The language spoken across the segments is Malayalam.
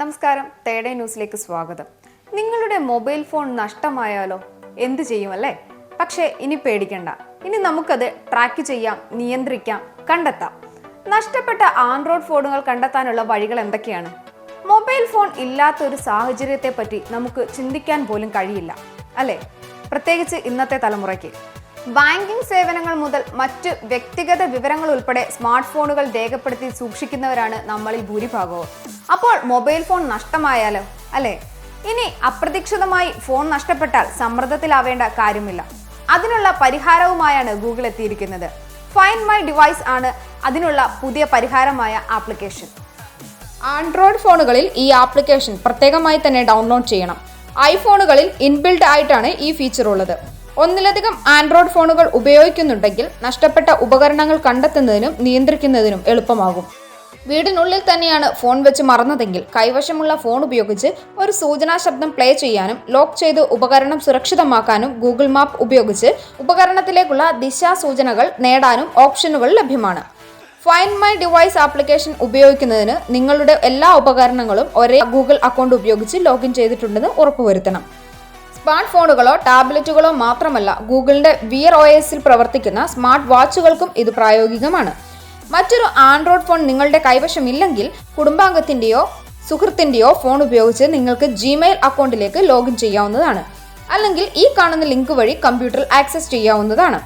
നമസ്കാരം തേടേ ന്യൂസിലേക്ക് സ്വാഗതം. നിങ്ങളുടെ മൊബൈൽ ഫോൺ നഷ്ടമായാലോ? എന്ത് ചെയ്യും അല്ലേ പക്ഷേ ഇനി പേടിക്കണ്ട. ഇനി നമുക്കത് ട്രാക്ക് ചെയ്യാം നിയന്ത്രിക്കാം കണ്ടെത്താം. നഷ്ടപ്പെട്ട ആൻഡ്രോയിഡ് ഫോണുകൾ കണ്ടെത്താനുള്ള വഴികൾ എന്തൊക്കെയാണ്? മൊബൈൽ ഫോൺ ഇല്ലാത്ത ഒരു സാഹചര്യത്തെ പറ്റി നമുക്ക് ചിന്തിക്കാൻ പോലും കഴിയില്ല അല്ലേ? പ്രത്യേകിച്ച് ഇന്നത്തെ തലമുറയ്ക്ക്. ബാങ്കിംഗ് സേവനങ്ങൾ മുതൽ മറ്റ് വ്യക്തിഗത വിവരങ്ങൾ ഉൾപ്പെടെ സ്മാർട്ട് ഫോണുകൾ രേഖപ്പെടുത്തി സൂക്ഷിക്കുന്നവരാണ് നമ്മളിൽ ഭൂരിഭാഗവും. അപ്പോൾ മൊബൈൽ ഫോൺ നഷ്ടമായാലോ? അല്ലേ? ഇനി അപ്രതീക്ഷിതമായി ഫോൺ നഷ്ടപ്പെട്ടാൽ സമ്മർദ്ദത്തിലാവേണ്ട കാര്യമില്ല. അതിനുള്ള പരിഹാരവുമായാണ് ഗൂഗിൾ എത്തിയിരിക്കുന്നത്. ഫൈൻ മൈ ഡിവൈസ് ആണ് അതിനുള്ള പുതിയ പരിഹാരമായ ആപ്ലിക്കേഷൻ. ആൻഡ്രോയിഡ് ഫോണുകളിൽ ഈ ആപ്ലിക്കേഷൻ പ്രത്യേകമായി തന്നെ ഡൗൺലോഡ് ചെയ്യണം. ഐഫോണുകളിൽ ഇൻബിൽഡ് ആയിട്ടാണ് ഈ ഫീച്ചർ ഉള്ളത്. ഒന്നിലധികം ആൻഡ്രോയിഡ് ഫോണുകൾ ഉപയോഗിക്കുന്നുണ്ടെങ്കിൽ നഷ്ടപ്പെട്ട ഉപകരണങ്ങൾ കണ്ടെത്തുന്നതിനും നിയന്ത്രിക്കുന്നതിനും എളുപ്പമാകും. വീടിനുള്ളിൽ തന്നെയാണ് ഫോൺ വെച്ച് മറന്നതെങ്കിൽ കൈവശമുള്ള ഫോൺ ഉപയോഗിച്ച് ഒരു സൂചനാ ശബ്ദം പ്ലേ ചെയ്യാനും ലോക്ക് ചെയ്ത് ഉപകരണം സുരക്ഷിതമാക്കാനും ഗൂഗിൾ മാപ്പ് ഉപയോഗിച്ച് ഉപകരണത്തിലേക്കുള്ള ദിശാസൂചനകൾ നേടാനും ഓപ്ഷനുകൾ ലഭ്യമാണ്. ഫൈൻഡ് മൈ ഡിവൈസ് ആപ്ലിക്കേഷൻ ഉപയോഗിക്കുന്നതിന് നിങ്ങളുടെ എല്ലാ ഉപകരണങ്ങളും ഒരേ ഗൂഗിൾ അക്കൗണ്ട് ഉപയോഗിച്ച് ലോഗിൻ ചെയ്തിട്ടുണ്ടെന്ന് ഉറപ്പുവരുത്തണം. സ്മാർട്ട് ഫോണുകളോ ടാബ്ലറ്റുകളോ മാത്രമല്ല ഗൂഗിളിന്റെ വിയർ ഒ എസിൽ പ്രവർത്തിക്കുന്ന സ്മാർട്ട് വാച്ചുകൾക്കും ഇത് പ്രായോഗികമാണ്. മറ്റൊരു ആൻഡ്രോയിഡ് ഫോൺ നിങ്ങളുടെ കൈവശമില്ലെങ്കിൽ കുടുംബാംഗത്തിന്റെയോ സുഹൃത്തിന്റെയോ ഫോൺ ഉപയോഗിച്ച് നിങ്ങൾക്ക് ജിമെയിൽ അക്കൗണ്ടിലേക്ക് ലോഗിൻ ചെയ്യാവുന്നതാണ്. അല്ലെങ്കിൽ ഈ കാണുന്ന ലിങ്ക് വഴി കമ്പ്യൂട്ടറിൽ ആക്സസ് ചെയ്യാവുന്നതാണ്.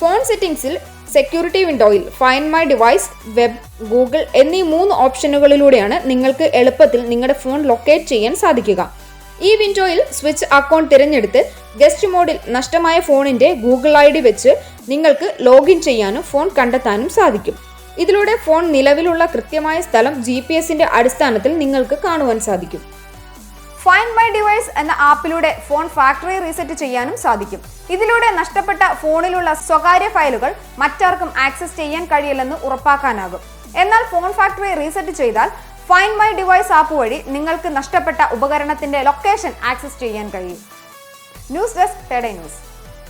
ഫോൺ സെറ്റിംഗ്സിൽ സെക്യൂരിറ്റി വിൻഡോയിൽ find my device web Google എന്നീ മൂന്ന് ഓപ്ഷനുകളിലൂടെയാണ് നിങ്ങൾക്ക് എളുപ്പത്തിൽ നിങ്ങളുടെ ഫോൺ ലൊക്കേറ്റ് ചെയ്യാൻ സാധിക്കുക. ഈ വിൻഡോയിൽ സ്വിച്ച് അക്കൗണ്ട് തിരഞ്ഞെടുത്ത് ഗസ്റ്റ് മോഡിൽ നഷ്ടമായ ഫോണിന്റെ ഗൂഗിൾ ഐ ഡി വെച്ച് നിങ്ങൾക്ക് ലോഗിൻ ചെയ്യാനും ഫോൺ കണ്ടെത്താനും സാധിക്കും. ഇതിലൂടെ ഫോൺ നിലവിലുള്ള കൃത്യമായ സ്ഥലം ജി പി എസിന്റെ അടിസ്ഥാനത്തിൽ നിങ്ങൾക്ക് കാണുവാൻ സാധിക്കും. ഫൈൻഡ് മൈ ഡിവൈസ് എന്ന ആപ്പിലൂടെ ഫോൺ ഫാക്ടറി റീസെറ്റ് ചെയ്യാനും സാധിക്കും. ഇതിലൂടെ നഷ്ടപ്പെട്ട ഫോണിലുള്ള സ്വകാര്യ ഫയലുകൾ മറ്റാർക്കും ആക്സസ് ചെയ്യാൻ കഴിയില്ലെന്ന് ഉറപ്പാക്കാനാകും. എന്നാൽ ഫോൺ ഫാക്ടറി റീസെറ്റ് ചെയ്താൽ ഫൈൻഡ് മൈ ഡിവൈസ് ആപ്പ് വഴി നിങ്ങൾക്ക് നഷ്ടപ്പെട്ട ഉപകരണത്തിന്റെ ലൊക്കേഷൻ ആക്സസ് ചെയ്യാൻ കഴിയും. News desk ടെഡേ news